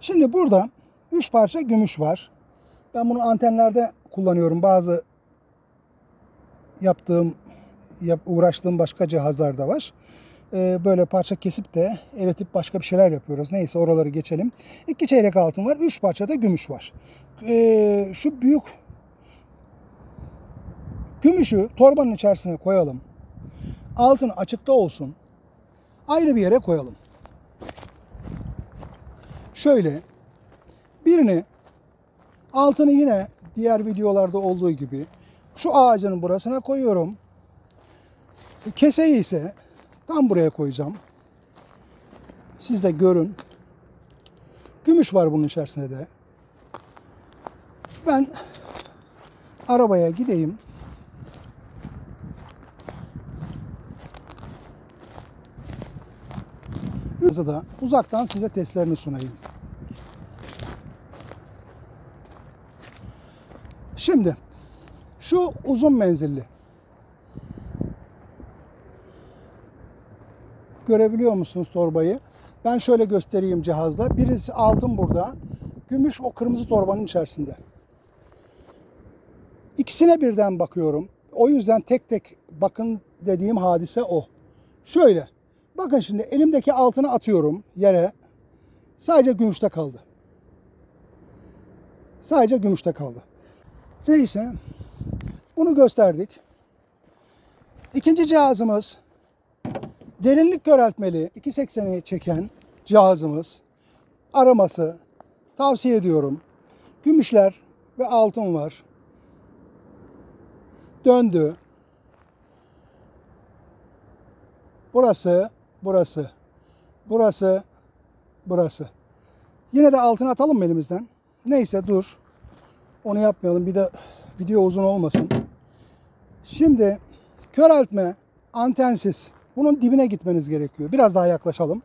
Şimdi burada 3 parça gümüş var. Ben bunu antenlerde kullanıyorum. Bazı yaptığım, yap, uğraştığım başka cihazlar da var. Ee, böyle parça kesip de eritip başka bir şeyler yapıyoruz. Neyse oraları geçelim. İki çeyrek altın var. Üç parça da gümüş var. Ee, şu büyük gümüşü torbanın içerisine koyalım. Altın açıkta olsun. Ayrı bir yere koyalım. Şöyle birini altını yine diğer videolarda olduğu gibi şu ağacın burasına koyuyorum. Keseyi ise tam buraya koyacağım. Siz de görün. Gümüş var bunun içerisinde de. Ben arabaya gideyim. da uzaktan size testlerini sunayım. Şimdi şu uzun menzilli. Görebiliyor musunuz torbayı? Ben şöyle göstereyim cihazla. Birisi altın burada. Gümüş o kırmızı torbanın içerisinde. İkisine birden bakıyorum. O yüzden tek tek bakın dediğim hadise o. Şöyle. Bakın şimdi elimdeki altını atıyorum yere. Sadece gümüşte kaldı. Sadece gümüşte kaldı. Neyse. Bunu gösterdik. İkinci cihazımız derinlik köreltmeli 2.80'i çeken cihazımız. Araması tavsiye ediyorum. Gümüşler ve altın var. Döndü. Burası, burası. Burası, burası. Yine de altına atalım mı elimizden? Neyse dur. Onu yapmayalım. Bir de video uzun olmasın. Şimdi köreltme antensiz. Bunun dibine gitmeniz gerekiyor. Biraz daha yaklaşalım.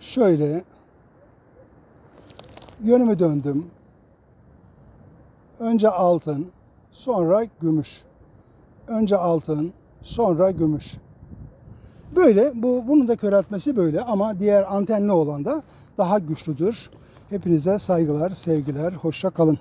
Şöyle yönümü döndüm. Önce altın, sonra gümüş. Önce altın, sonra gümüş. Böyle bu bunun da köreltmesi böyle ama diğer antenli olan da daha güçlüdür. Hepinize saygılar, sevgiler, hoşça kalın.